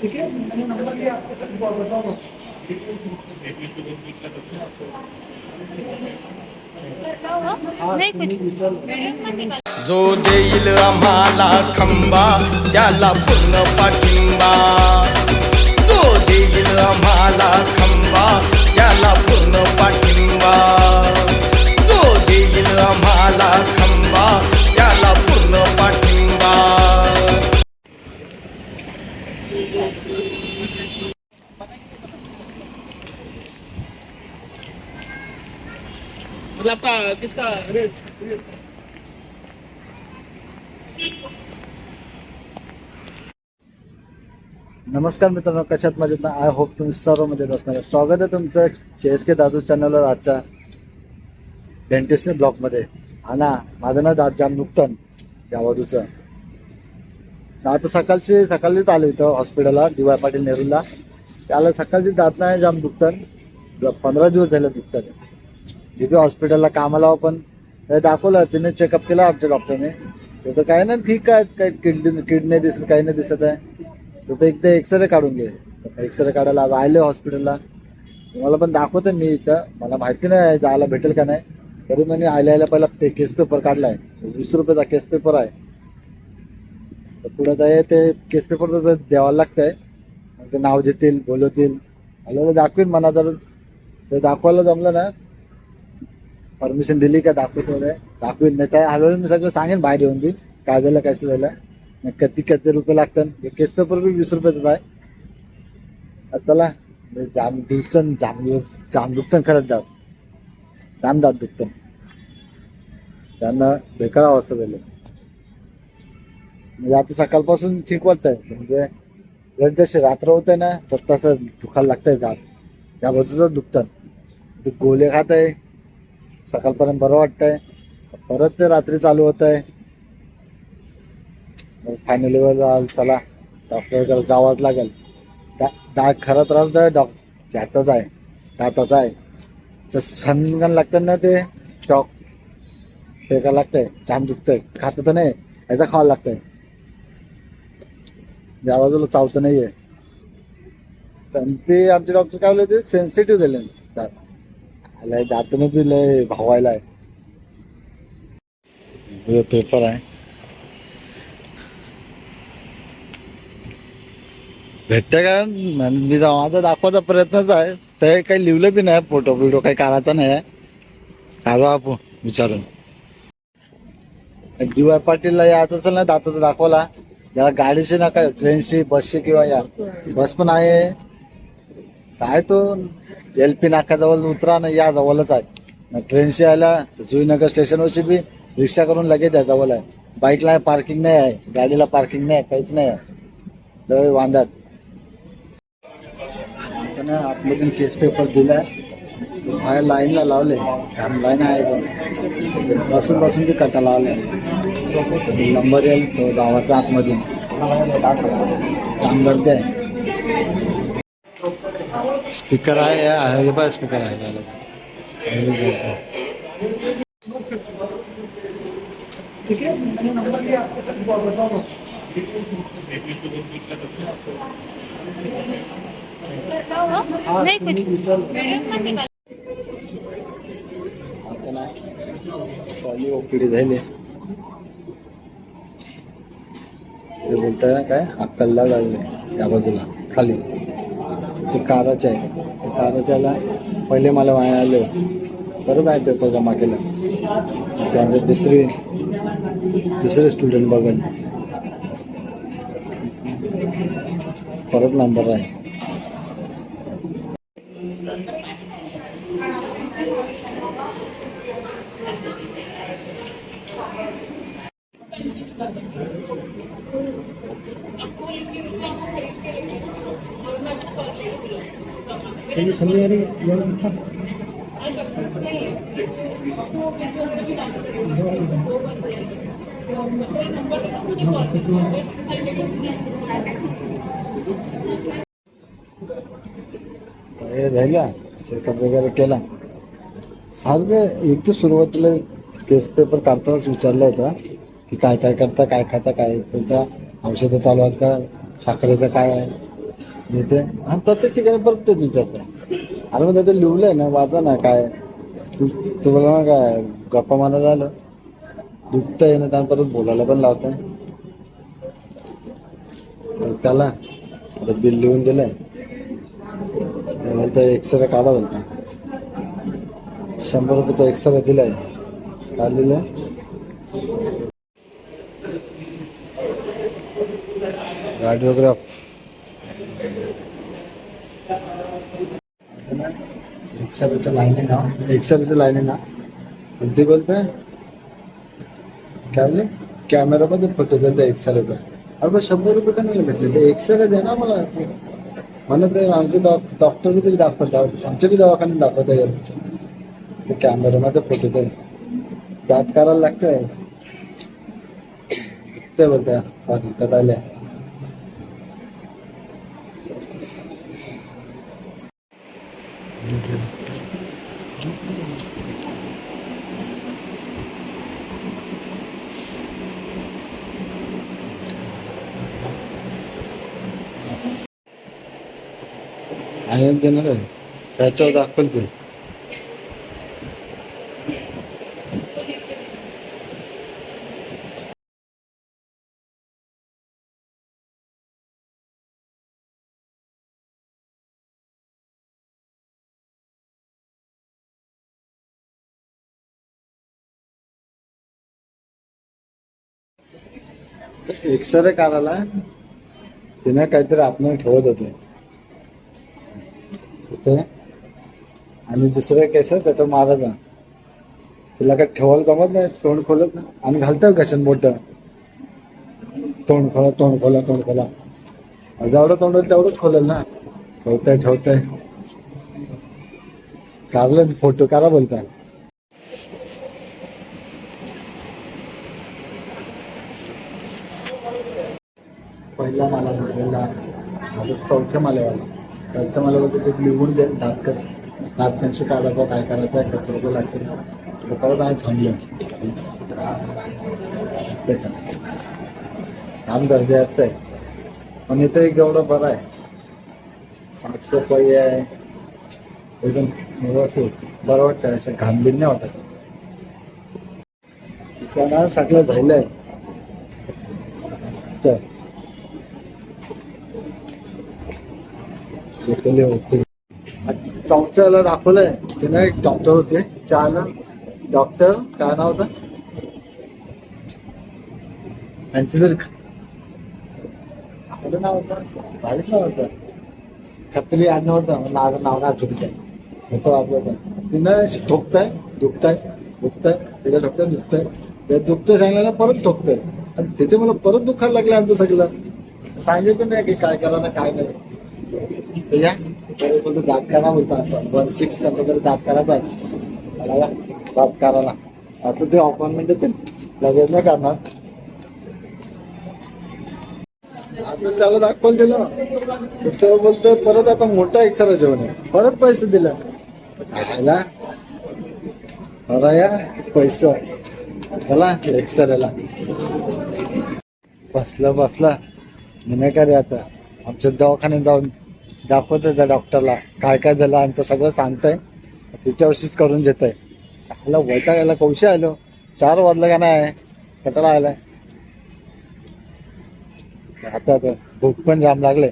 ठीक है मैंने नंबर लिया आपको जो देईल आम्हाला खंबा त्याला पूर्ण पाठिंबा. मतलब आपका किसका? रेट नमस्कार मित्रांनो कशात मजेत? ना आय होप तुम्ही सर्व मजेत असणार स्वागत आहे तुमचं के एस के दादू चॅनलवर आजच्या डेंटिस्ट ब्लॉकमध्ये हा ना माझं नाव दाद जाम नुकतन या वधूचं आता सकाळची सकाळीच आलो इथं हॉस्पिटलला डी वाय पाटील नेहरूला. त्याला सकाळची दात नाही जाम दुखतात पंधरा दिवस झाले दुखतात तिथे हॉस्पिटलला कामाला पण ते दाखवलं तिने चेकअप केला आमच्या डॉक्टरने तर तो काय ना ठीक आहे काही किडनी किडनी दिसत काही नाही दिसत आहे. तर ते एकदा एक्सरे काढून घे. एक्सरे काढायला आज आले हॉस्पिटलला तुम्हाला पण दाखवतो मी इथं. मला माहिती नाही जायला भेटेल का नाही. तरी मी आल्या आल्या पहिला पे केस पेपर काढला आहे वीस रुपयाचा केस पेपर आहे. तर पुढे तर ते केस पेपर तर द्यावं लागतं मग ते नाव घेतील बोलवतील. आल्याला दाखवीन मला जर ते दाखवायला जमलं ना परमिशन दिली का दाखवतो नाही दाखवीन नाही त्या हळूहळू मी सगळं सांगेन बाहेर येऊन बी. काय झालं कसं झालं. कधी किती किती रुपये लागतात? हे केस पेपर बी वीस रुपयाचं आहे आता चला. जाम दुखतं जाम दिवस जाम दुखतं खरंच दात. जाम दात दुखतं त्यांना बेकार अवस्था झाली. म्हणजे आता सकाळपासून ठीक वाटतंय. म्हणजे जस जशी रात्र होते ना तर तसं दुखायला लागतंय दात. त्या बाजूचं दुखतं ते गोळे खात आहे सकाळपर्यंत बरं वाटतंय. परत ते रात्री चालू होत आहे फायनली वर चला डॉक्टरकडे जावंच लागेल. दा- दात खरा त्रास तर डॉक ह्याचाच आहे दाताचा आहे. जसं सणगण लागतं ना ते शॉक फेकायला लागतंय छान दुखतंय. खातं तर नाही ह्याचा खावा लागतंय. या बाजूला चावतं नाहीये. तर ते आमचे डॉक्टर काय बोलले ते सेन्सिटिव्ह झाले लय आलाय लय भावायला आहे पेपर आहे. भेटते का? मी माझा दाखवायचा प्रयत्नच आहे. ते काही लिहिलं बी नाही फोटो बिटो काही काढायचा नाही आहे. काढू आपण विचारून. डी वाय पाटीलला यायचं असेल ना दाताचा दाखवला जरा गाडीची ना काय ट्रेनची बसची किंवा या. बस पण आहे. काय तो एल पी नाक्याजवळ उतरा ना या जवळच आहे. ट्रेनशी आल्या तर जुईनगर स्टेशनवरशी बी रिक्षा करून लगेच या जवळ आहे. बाईकला पार्किंग नाही आहे गाडीला पार्किंग नाही काहीच नाही आहे. लय वांदात. आता ना आतमधून केस पेपर दिलाय बाहेर लाईनला लावले. छान लाईन आहे पण. बसून बसून बी कटा लावले नंबर येईल तो गावाचा आतमधून. चांगलं ते आहे. स्पीकर आहे हे बघ स्पीकर आहे. ठीक है मैंने नंबर लिया आपको आता ना पहिली ओपीडी झाली ते बोलताय काय? अक्कलला लागले त्या बाजूला खाली. ते काराचे आहे. ते काराच्याला पहिले मला वाया आले परत आहे पेपर जमा केला त्यानंतर दुसरी दुसरे स्टुडंट बघल परत नंबर आहे. हे झाला चेकअप वगैरे केला सारखं एक तर सुरुवातीला केस पेपर काढतानाच विचारला होता की काय काय करता काय खाता काय करता औषधं चालू आहेत का साखरेचं काय आहे इथे. हा प्रत्येक ठिकाणी परत तेच विचारतं. अरे मग त्याचं लिहलंय ना वाचा ना काय. तू तू बोला ना काय गप्पा मारा झालं दुखतंय ना त्या परत बोलायला पण लावत आहे त्याला आता बिल लिहून दिलंय. ते एक्सरे काढा बोलता शंभर रुपयाचा एक्सरे दिलाय. काय आहे गाडिओग्राफ एक्सरचं लाईन आहे ना. एक्सरचं लाईन आहे ना. कोणती बोलतोय काय बोलले? कॅमेरामध्ये फोटो त्यांचा एक्सर येतो अरे पण शंभर रुपये का नाही भेटले? ते एक्सरे दे ना मला. मला ते आमचे डॉक्टर बी तरी दाखवतात. आमच्या बी दवाखान्यात दाखवता येईल ते कॅमेरामध्ये फोटो दे दात करायला लागतंय. ते बोलत्या त्यात आल्या आनंद देणार आहे. त्याच्यावर दाखवल तू. एक्सरे काढायला तिने काहीतरी आपण ठेवत होते. तिथे आणि दुसरं केस त्याच्या मारत तिला काय ठेवायला जमत नाही तोंड खोलत नाही. आणि घालतं कशात मोठं तोंड खोला तोंड खोला तोंड खोला. जेवढं तोंड होईल तेवढंच खोलेल ना. ठेवतंय ठेवतंय. काढलं फोटो काढा बोलताय पहिला माला चौथ्या मालेवाला. चौथ्या मला वाटतं ते लिहून दे दात कस काय कशी काय करायचं आहे? कत्र रुपये लागतील. परत आहे थांबलं. काम गर्दी आहे पण इथं एक एवढं बरं आहे. सात सफाई आहे. एकदम व्यवस्थित. बरं वाटतं असं घामबिन नाही वाटत. त्यांना सगळं झालंय. चल. केले होते. चौथ्याला दाखवलंय. तिने एक डॉक्टर होते. चहाला. डॉक्टर काय नाव होतं? त्यांचं जर आपलं नाव होतं. भारीच नाव होतं. खत्री आडणं होतं. मला नाव नाव नाही आठवत आहे. होतं आपलं होतं. तिनं अशी ठोकताय दुखताय दुखताय. तिला ठोकताय दुखताय. ते दुखतं सांगितलं परत ठोकतंय. आणि तिथे मला परत दुखायला लागलं आमचं सगळं. सांगितलं नाही की काय करायला काय नाही. तर या. बोलतो बोलतो आता. वन सिक्स कंचा तरी दातकानाच आहे. दातकाराला. आता ते अपॉइंटमेंट येते. लगेच नाही करणार. आता त्याला दाखवलं दिलं. तर तो बोलतोय परत आता मोठा एक्सरा जेवण आहे. परत पैसे दिलं. खायला खरं या पैसा. चला एक्सरेला बसला बसला. मी नाही का रे आता. आमच्या दवाखान्यात जाऊन. दाखवतोय त्या डॉक्टरला. काय काय झालं आणि ते सगळं सांगतंय. तिच्यावर्षीच करून घेतोय. चांगला वैतागायला कौशी आलो? चार वाजलं का नाही? कटाला आलाय? आता आता भूक पण जाम लागले.